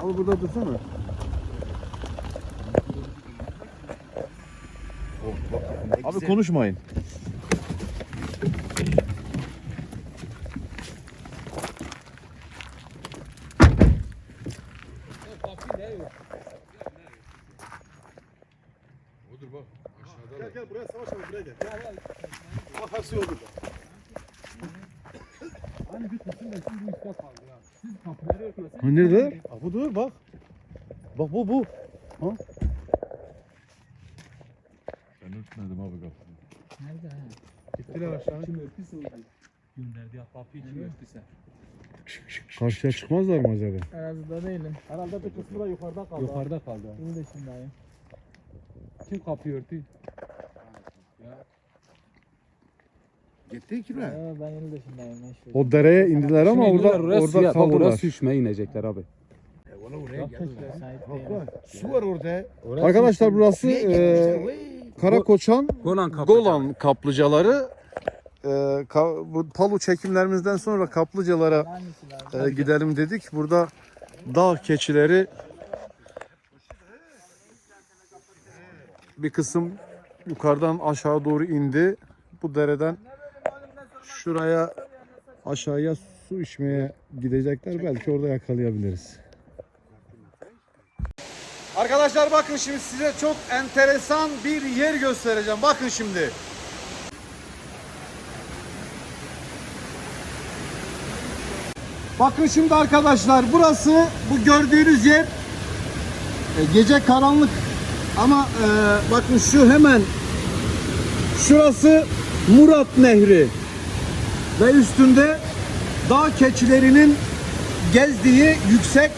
Abi burada dursana. Abi konuşmayın. Odur bak. Aşağıda Gel gel buraya savaş abi buraya gel. Bak her şey oldu. Hani bir kısım da şimdi üstte kaldı ya. Siz kapıları. Ha, nerede? Ha, bu dur bak. Bak bu bu. Ben örtmedim abi kapıyı. Nerede ha? Gittiler aşağı. Kim örtüyse oldu. Gönderdi ya kapıyı kim örtüyse. Karşıya çıkmazlar mı acaba? Arazide değilim. Herhalde bir kısmı da yukarıda kaldı. Yukarıda kaldı. İyi de şimdiyim. Kim kapıyı örtü? Gitti ki Yo, ben yeni O dereye indiler ama orada orada kaldılar. düşmeye inecekler abi. Su var orada. Arkadaşlar burası e, Karakoçan Golan. Golan kaplıcaları. E, ka- bu Palu çekimlerimizden sonra kaplıcalara e, gidelim dedik. Burada dağ keçileri bir kısım yukarıdan aşağı doğru indi. Bu dereden şuraya aşağıya su içmeye gidecekler. Belki orada yakalayabiliriz. Arkadaşlar bakın şimdi size çok enteresan bir yer göstereceğim. Bakın şimdi. Bakın şimdi arkadaşlar burası bu gördüğünüz yer e, gece karanlık ama e, bakın şu hemen şurası Murat Nehri ve üstünde dağ keçilerinin gezdiği yüksek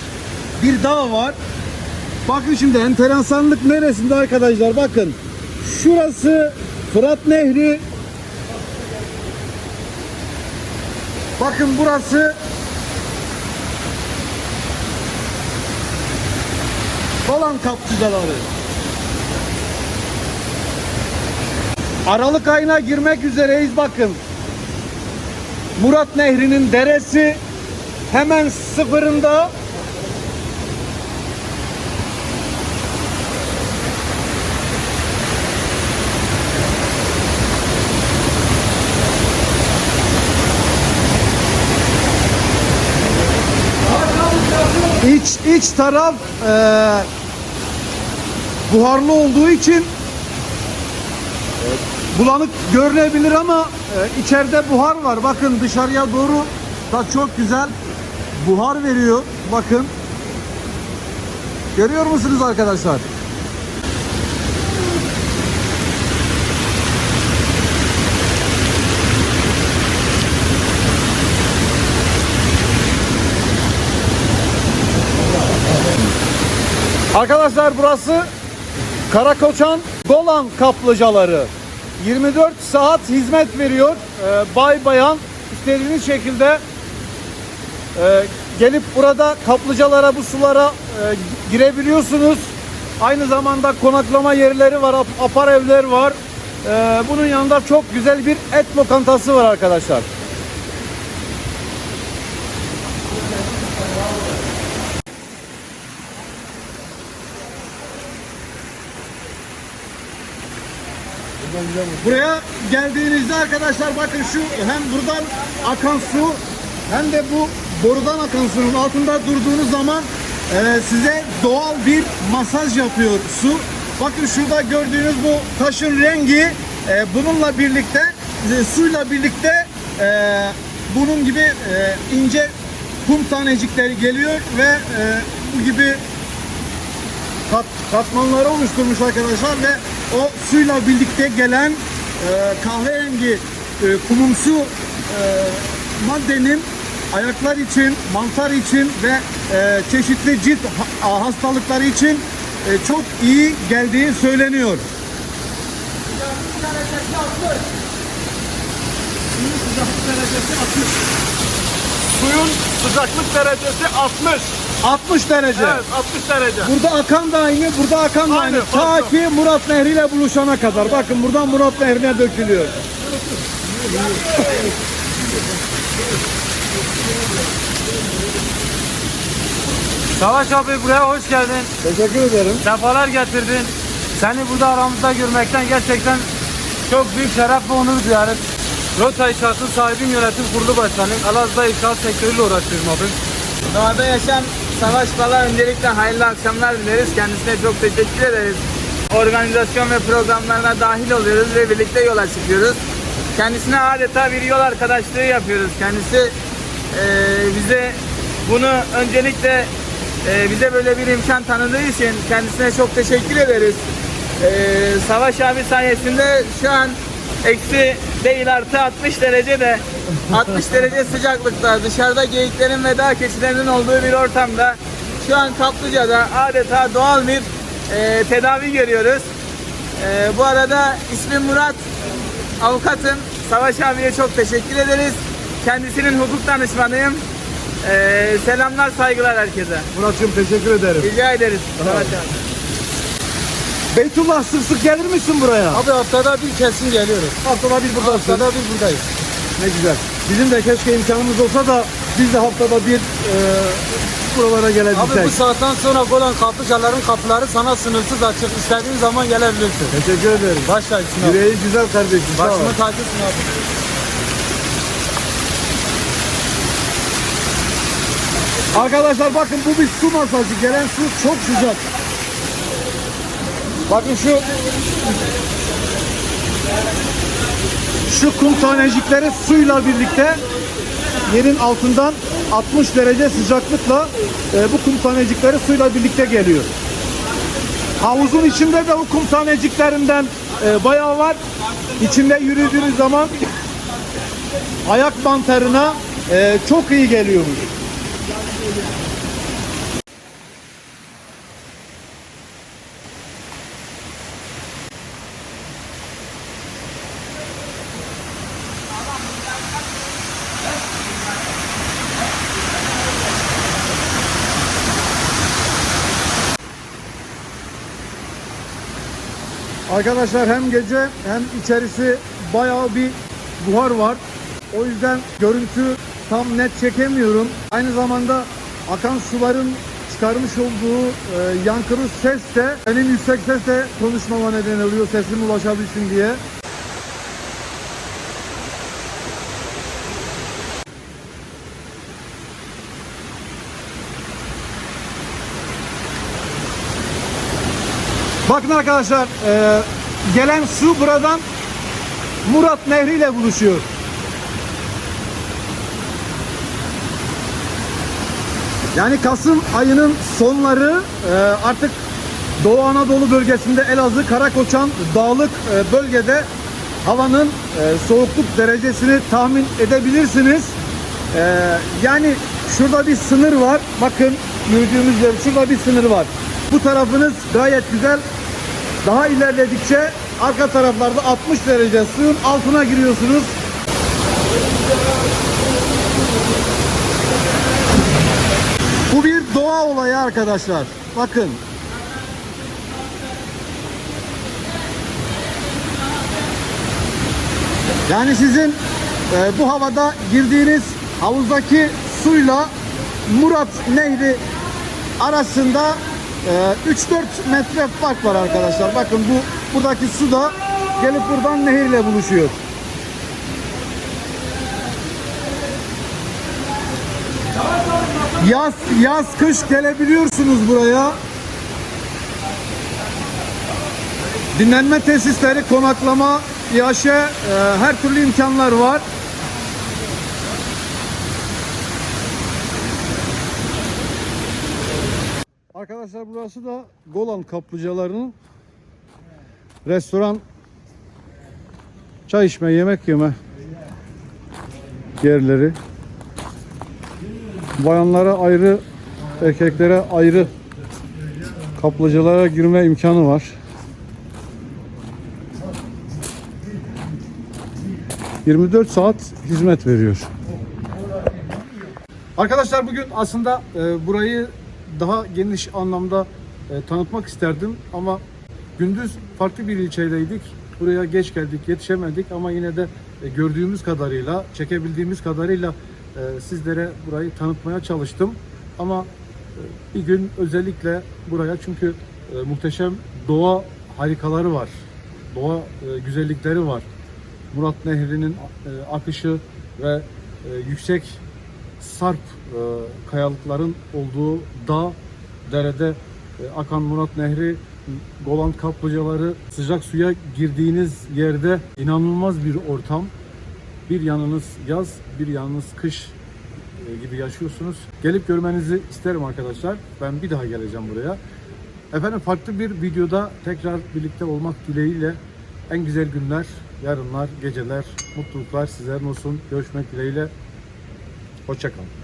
bir dağ var. Bakın şimdi enteresanlık neresinde arkadaşlar bakın. Şurası Fırat Nehri. Bakın burası Falan kapçıdaları. Aralık ayına girmek üzereyiz bakın. Murat Nehri'nin deresi hemen sıfırında. İç iç taraf eee, buharlı olduğu için bulanık görünebilir ama e, içeride buhar var. Bakın dışarıya doğru da çok güzel buhar veriyor. Bakın. Görüyor musunuz arkadaşlar? Arkadaşlar burası Karakoçan Golan kaplıcaları. 24 saat hizmet veriyor. Ee, bay bayan istediğiniz şekilde e, gelip burada kaplıcalara bu sulara e, girebiliyorsunuz. Aynı zamanda konaklama yerleri var, ap- apar evler var. Ee, bunun yanında çok güzel bir et lokantası var arkadaşlar. Buraya geldiğinizde arkadaşlar bakın şu hem buradan akan su hem de bu borudan akan suyun altında durduğunuz zaman e, size doğal bir masaj yapıyor su. Bakın şurada gördüğünüz bu taşın rengi e, bununla birlikte e, suyla birlikte e, bunun gibi e, ince kum tanecikleri geliyor ve e, bu gibi kat, katmanları oluşturmuş arkadaşlar ve o suyla birlikte gelen e, kahverengi e, kumumsu e, maddenin ayaklar için, mantar için ve e, çeşitli cilt ha- hastalıkları için e, çok iyi geldiği söyleniyor. Suyun sıcaklık derecesi 60. 60 derece. Evet 60 derece. Burada akan da aynı, burada akan da aynı. Aynı, Ta ki Murat Nehri ile buluşana kadar. Bakın buradan Murat Nehri'ne dökülüyor. Savaş abi buraya hoş geldin. Teşekkür ederim. Sefalar getirdin. Seni burada aramızda görmekten gerçekten çok büyük şeref ve onur duyarız. Rota İnşaat'ın sahibim yönetim kurulu başkanıyım. Elazığ'da inşaat sektörüyle uğraşıyorum abi. Doğada yaşam Savaş Bala öncelikle hayırlı akşamlar dileriz. Kendisine çok teşekkür ederiz. Organizasyon ve programlarına dahil oluyoruz ve birlikte yola çıkıyoruz. Kendisine adeta bir yol arkadaşlığı yapıyoruz. Kendisi eee, bize bunu öncelikle eee, bize böyle bir imkan tanıdığı için kendisine çok teşekkür ederiz. Eee, Savaş abi sayesinde şu an eksi değil artı 60 derecede 60 derece sıcaklıkta dışarıda geyiklerin ve dağ keçilerinin olduğu bir ortamda şu an Kaplıca'da adeta doğal bir eee, tedavi görüyoruz. Eee, bu arada ismim Murat, avukatım. Savaş abiye çok teşekkür ederiz. Kendisinin hukuk danışmanıyım. Eee, selamlar, saygılar herkese. Murat'cığım teşekkür ederim. Rica ederiz. Savaş abi. Beytullah sık sık gelir misin buraya? Abi haftada bir kesin geliyoruz. Haftada bir buradasın. Haftada bir buradayız. Ne güzel. Bizim de keşke imkanımız olsa da biz de haftada bir e, buralara Abi gelebilsek. bu saatten sonra Golan kaplıcaların kapıları sana sınırsız açık. İstediğin zaman gelebilirsin. Teşekkür ederim. Başla için abi. Yüreği güzel kardeşim. Başını tacısın abi. Arkadaşlar bakın bu bir su masajı. Gelen su çok sıcak. Bakın şu şu kum tanecikleri suyla birlikte yerin altından 60 derece sıcaklıkla e, bu kum tanecikleri suyla birlikte geliyor. Havuzun içinde de bu kum taneciklerinden e, bayağı var. İçinde yürüdüğünüz zaman ayak mantarına e, çok iyi geliyormuş. Arkadaşlar hem gece hem içerisi bayağı bir buhar var. O yüzden görüntü tam net çekemiyorum. Aynı zamanda akan suların çıkarmış olduğu e, yankılı ses de benim yüksek sesle konuşmama neden oluyor sesim ulaşabilsin diye. Bakın arkadaşlar e, gelen su buradan Murat Nehri ile buluşuyor. Yani Kasım ayının sonları e, artık Doğu Anadolu bölgesinde Elazığ, Karakoçan dağlık e, bölgede havanın e, soğukluk derecesini tahmin edebilirsiniz. E, yani şurada bir sınır var. Bakın yürüdüğümüz yer şurada bir sınır var. Bu tarafınız gayet güzel. Daha ilerledikçe arka taraflarda 60 derece suyun altına giriyorsunuz. Bu bir doğa olayı arkadaşlar. Bakın. Yani sizin e, bu havada girdiğiniz havuzdaki suyla Murat Nehri arasında 3-4 metre fark var arkadaşlar. Bakın bu buradaki su da gelip buradan nehirle buluşuyor. Yaz yaz kış gelebiliyorsunuz buraya. Dinlenme tesisleri, konaklama, yaşa e, her türlü imkanlar var. Arkadaşlar burası da Golan kaplıcalarının restoran çay içme, yemek yeme yerleri. Bayanlara ayrı, erkeklere ayrı kaplıcalara girme imkanı var. ...24 saat hizmet veriyor. Arkadaşlar bugün aslında e, burayı daha geniş anlamda e, tanıtmak isterdim ama gündüz farklı bir ilçedeydik. Buraya geç geldik, yetişemedik ama yine de e, gördüğümüz kadarıyla, çekebildiğimiz kadarıyla e, sizlere burayı tanıtmaya çalıştım. Ama Bir gün özellikle buraya çünkü e, muhteşem doğa harikaları var. Doğa e, güzellikleri var. Murat Nehri'nin e, akışı ve e, yüksek sarp e, kayalıkların olduğu dağ, derede e, akan Murat Nehri, Golan kaplıcaları, sıcak suya girdiğiniz yerde inanılmaz bir ortam. Bir yanınız yaz, bir yanınız kış e, gibi yaşıyorsunuz. Gelip görmenizi isterim arkadaşlar. Ben bir daha geleceğim buraya. Efendim farklı bir videoda tekrar birlikte olmak dileğiyle en güzel günler, yarınlar, geceler, mutluluklar sizlerin olsun. Görüşmek dileğiyle. Hoşçakalın.